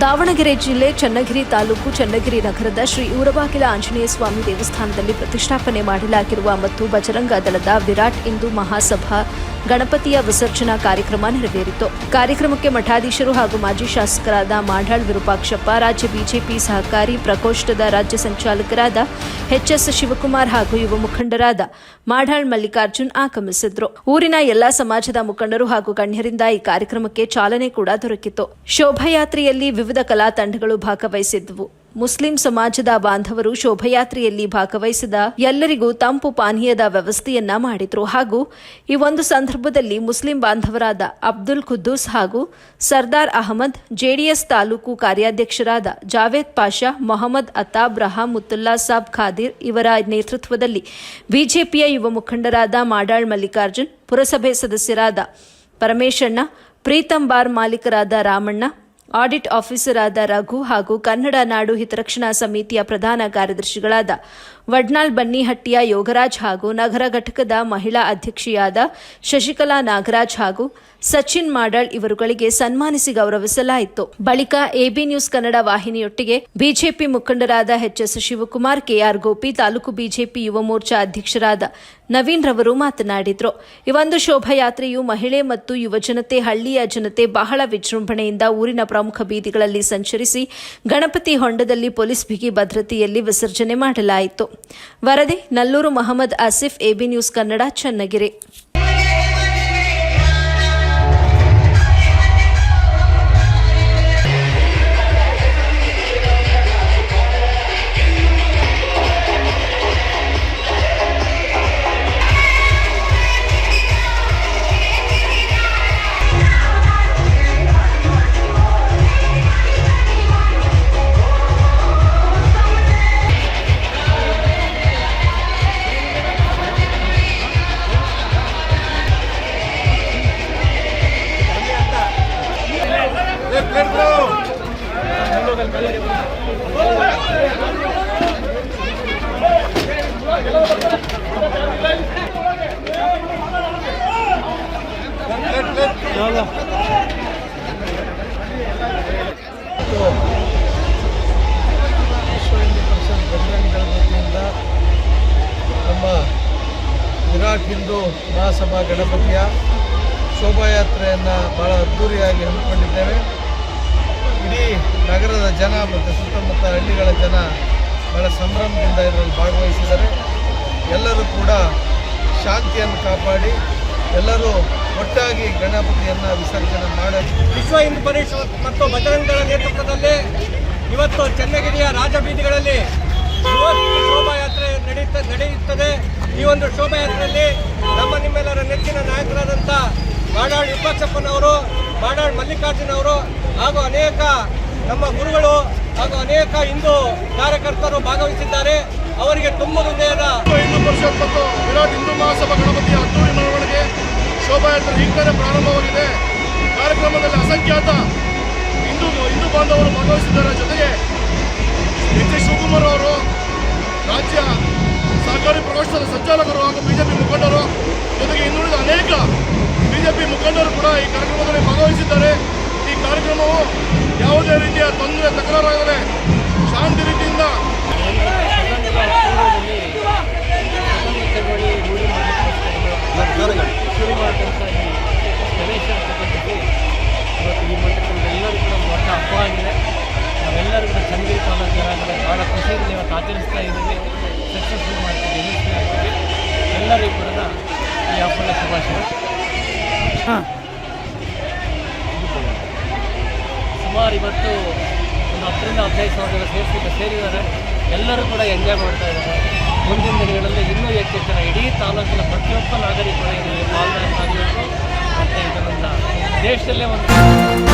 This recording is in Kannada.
ದಾವಣಗೆರೆ ಜಿಲ್ಲೆ ಚನ್ನಗಿರಿ ತಾಲೂಕು ಚನ್ನಗಿರಿ ನಗರದ ಶ್ರೀ ಊರಬಾಗಿಲ ಆಂಜನೇಯ ಸ್ವಾಮಿ ದೇವಸ್ಥಾನದಲ್ಲಿ ಪ್ರತಿಷ್ಠಾಪನೆ ಮಾಡಲಾಗಿರುವ ಮತ್ತು ಬಜರಂಗ ದಳದ ವಿರಾಟ್ ಹಿಂದೂ ಮಹಾಸಭಾ ಗಣಪತಿಯ ವಿಸರ್ಜನಾ ಕಾರ್ಯಕ್ರಮ ನೆರವೇರಿತು. ಕಾರ್ಯಕ್ರಮಕ್ಕೆ ಮಠಾಧೀಶರು ಹಾಗೂ ಮಾಜಿ ಶಾಸಕರಾದ ಮಾಡಾಳ್ ವಿರೂಪಾಕ್ಷಪ್ಪ, ರಾಜ್ಯ ಬಿಜೆಪಿ ಸಹಕಾರಿ ಪ್ರಕೋಷ್ಠದ ರಾಜ್ಯ ಸಂಚಾಲಕರಾದ ಎಚ್ಎಸ್ ಶಿವಕುಮಾರ್ ಹಾಗೂ ಯುವ ಮುಖಂಡರಾದ ಮಾಡಾಳ್ ಮಲ್ಲಿಕಾರ್ಜುನ್ ಆಗಮಿಸಿದ್ರು. ಊರಿನ ಎಲ್ಲಾ ಸಮಾಜದ ಮುಖಂಡರು ಹಾಗೂ ಗಣ್ಯರಿಂದ ಈ ಕಾರ್ಯಕ್ರಮಕ್ಕೆ ಚಾಲನೆ ಕೂಡ ದೊರಕಿತು. ಶೋಭಾಯಾತ್ರೆಯಲ್ಲಿ ವಿವಿಧ ಕಲಾ ತಂಡಗಳು ಭಾಗವಹಿಸಿದ್ದವು ಮುಸ್ಲಿಂ ಸಮಾಜದ ಬಾಂಧವರು ಶೋಭಯಾತ್ರೆಯಲ್ಲಿ ಭಾಗವಹಿಸಿದ ಎಲ್ಲರಿಗೂ ತಂಪು ಪಾನೀಯದ ವ್ಯವಸ್ಥೆಯನ್ನ ಮಾಡಿದ್ರು. ಹಾಗೂ ಈ ಒಂದು ಸಂದರ್ಭದಲ್ಲಿ ಮುಸ್ಲಿಂ ಬಾಂಧವರಾದ ಅಬ್ದುಲ್ ಖುದ್ದೂಸ್ ಹಾಗೂ ಸರ್ದಾರ್ ಅಹಮದ್, ಜೆಡಿಎಸ್ ತಾಲೂಕು ಕಾರ್ಯಾಧ್ಯಕ್ಷರಾದ ಜಾವೇದ್ ಪಾಷಾ, ಮೊಹಮ್ಮದ್ ಅತಾಬ್ ರಹಾಮುತ್ತುಲ್ಲಾ ಸಾಬ್ ಖಾದಿರ್ ಇವರ ನೇತೃತ್ವದಲ್ಲಿ ಬಿಜೆಪಿಯ ಯುವ ಮುಖಂಡರಾದ ಮಾಡಾಳ್ ಮಲ್ಲಿಕಾರ್ಜುನ್, ಪುರಸಭೆ ಸದಸ್ಯರಾದ ಪರಮೇಶಣ್ಣ, ಪ್ರೀತಂ ಬಾರ್ ಮಾಲೀಕರಾದ ರಾಮಣ್ಣ ಆಡಿಟ್ ಆಫೀಸರ್ ಆದ ರಘು ಹಾಗೂ ಕನ್ನಡ ನಾಡು ಹಿತರಕ್ಷಣಾ ಸಮಿತಿಯ ಪ್ರಧಾನ ಕಾರ್ಯದರ್ಶಿಗಳಾದ ವಡ್ನಾಳ್ ಬನ್ನಿಹಟ್ಟಿಯ ಯೋಗರಾಜ್ ಹಾಗೂ ನಗರ ಘಟಕದ ಮಹಿಳಾ ಅಧ್ಯಕ್ಷೆಯಾದ ಶಶಿಕಲಾ ನಾಗರಾಜ್ ಹಾಗೂ ಸಚಿನ್ ಮಾಡಾಳ್ ಇವರುಗಳಿಗೆ ಸನ್ಮಾನಿಸಿ ಗೌರವಿಸಲಾಯಿತು. ಬಳಿಕ ಎಬಿ ನ್ಯೂಸ್ ಕನ್ನಡ ವಾಹಿನಿಯೊಟ್ಟಿಗೆ ಬಿಜೆಪಿ ಮುಖಂಡರಾದ HS Shivakumar KR Gopi, taluk BJP Yuva Morcha ಅಧ್ಯಕ್ಷರಾದ ನವೀನ್ ರವರು ಮಾತನಾಡಿದರು. ಈ ಒಂದು ಶೋಭಾಯಾತ್ರೆಯು ಮಹಿಳೆ ಮತ್ತು ಯುವಜನತೆ ಹಳ್ಳಿಯ ಜನತೆ ಬಹಳ ವಿಜೃಂಭಣೆಯಿಂದ ಊರಿನ ಪ್ರಮುಖ ಬೀದಿಗಳಲ್ಲಿ ಸಂಚರಿಸಿ ಗಣಪತಿ ಹೊಂಡದಲ್ಲಿ ಪೊಲೀಸ್ ಬಿಗಿ ಭದ್ರತೆಯಲ್ಲಿ ವಿಸರ್ಜನೆ ಮಾಡಲಾಯಿತು. ವರದಿ, ನಲ್ಲೂರು ಮೊಹಮ್ಮದ್ ಆಸಿಫ್, ಎಬಿ ನ್ಯೂಸ್ ಕನ್ನಡ, ಚನ್ನಗಿರಿ. ವಿಶ್ವ ನಮ್ಮ ವಿರಾಟ್ ಹಿಂದೂ ಮಹಾಸಭಾ ಗಣಪತಿಯ ಶೋಭಾಯಾತ್ರೆಯನ್ನು ಭಾಳ ಅದ್ಧೂರಿಯಾಗಿ ಹಮ್ಮಿಕೊಂಡಿದ್ದೇವೆ. ಇಡೀ ನಗರದ ಜನ ಮತ್ತು ಸುತ್ತಮುತ್ತ ಹಳ್ಳಿಗಳ ಜನ ಬಹಳ ಸಂಭ್ರಮದಿಂದ ಇದರಲ್ಲಿ ಭಾಗವಹಿಸಿದ್ದಾರೆ. ಎಲ್ಲರೂ ಕೂಡ ಶಾಂತಿಯನ್ನು ಕಾಪಾಡಿ ಎಲ್ಲರೂ ಒಟ್ಟಾಗಿ ಗಣಪತಿಯನ್ನು ವಿಸರ್ಜನೆ ಮಾಡಿ ವಿಶ್ವ ಹಿಂದೂ ಪರಿಷತ್ ಮತ್ತು ಬಜರಂಗ ದಳ ನೇತೃತ್ವದಲ್ಲಿ ಇವತ್ತು ಚನ್ನಗಿರಿಯ ರಾಜಬೀದಿಗಳಲ್ಲಿ ಶೋಭಾಯಾತ್ರೆ ನಡೆಯುತ್ತ ನಡೆಯುತ್ತದೆ. ಈ ಒಂದು ಶೋಭಾಯಾತ್ರೆಯಲ್ಲಿ ನಮ್ಮ ನಿಮ್ಮೆಲ್ಲರ ನೆಚ್ಚಿನ ನಾಯಕರಾದಂಥ ಬಾಡಾಳ್ ವಿಪಕ್ಷಪ್ಪನವರು ಬಾಡಾಳ್ ಮಲ್ಲಿಕಾರ್ಜುನ್ ಅವರು ಹಾಗೂ ಅನೇಕ ನಮ್ಮ ಗುರುಗಳು ಹಾಗೂ ಅನೇಕ ಹಿಂದೂ ಕಾರ್ಯಕರ್ತರು ಭಾಗವಹಿಸಿದ್ದಾರೆ. ಅವರಿಗೆ ತುಂಬ ಹೃದಯದ ಹಿಂದೂ ಪರಿಷತ್ ಮತ್ತು ವಿರಾಟ್ ಹಿಂದೂ ಮಹಾಸಭಾ ಗಣಪತಿ ಅದ್ದೂರಿ ಮೆರವಣಿಗೆ ಶೋಭಾಯಾತ್ರೆ ಈಗಲೇ ಪ್ರಾರಂಭವಾಗಿದೆ. ಕಾರ್ಯಕ್ರಮದಲ್ಲಿ ಅಸಂಖ್ಯಾತ ಹಿಂದೂ ಹಿಂದೂ ಬಾಂಧವರು ಭಾಗವಹಿಸಿದ್ದಾರೆ. ಜೊತೆಗೆ ಎಚ್ ಶಿವಕುಮಾರ್ ಅವರು, ರಾಜ್ಯ ಸಹಕಾರಿ ಪ್ರಕೋಷ್ಠದ ಸಂಚಾಲಕರು ಹಾಗೂ ಬಿಜೆಪಿ ಮುಖಂಡರು ಜೊತೆಗೆ ಇನ್ನುಳಿದ ಅನೇಕ ಬಿಜೆಪಿ ಮುಖಂಡರು ಕೂಡ ಈ ಕಾರ್ಯಕ್ರಮದಲ್ಲಿ ಭಾಗವಹಿಸಿದ್ದಾರೆ. ಈ ಕಾರ್ಯಕ್ರಮವು ಯಾವುದೇ ರೀತಿಯ ತೊಂದರೆ, ತಕರಾರಾಗದೆ ಶಾಂತಿ ರೀತಿಯಿಂದ ತಾಲೂಕಿನ ಭಾಳ ಖುಷಿಯಲ್ಲಿ ಇವತ್ತು ಆಚರಿಸ್ತಾ ಇದ್ದೀವಿ. ಸಕ್ಸಸ್ಫುಲ್ ಮಾಡ್ತೀವಿ ಯಶಸ್ವಿ ಆಗ್ತೀವಿ? ಎಲ್ಲರಿಗೂ ಕೂಡ ಈ ಹಬ್ಬದ ಶುಭಾಶಯ. ಸುಮಾರು ಇವತ್ತು ಒಂದು ಹತ್ತರಿಂದ ಹದಿನೈದು ಸಾವಿರ ಜನ ಸೇರಿಸಿ ಸೇರಿದ್ದಾರೆ. ಎಲ್ಲರೂ ಕೂಡ ಎಂಜಾಯ್ ಮಾಡ್ತಾ ಇದ್ದಾರೆ. ಮುಂದಿನ ದಿನಗಳಲ್ಲಿ ಇನ್ನೂ ಹೆಚ್ಚು ಜನ ಇಡೀ ತಾಲೂಕಿನ ಪ್ರತಿಯೊಬ್ಬ ನಾಗರಿಕರು ಇದರಲ್ಲಿ ಪಾಲ್ಗೊಳ್ಳಬೇಕು ಮತ್ತು ಇದರಿಂದ ದೇಶದಲ್ಲೇ ಒಂದು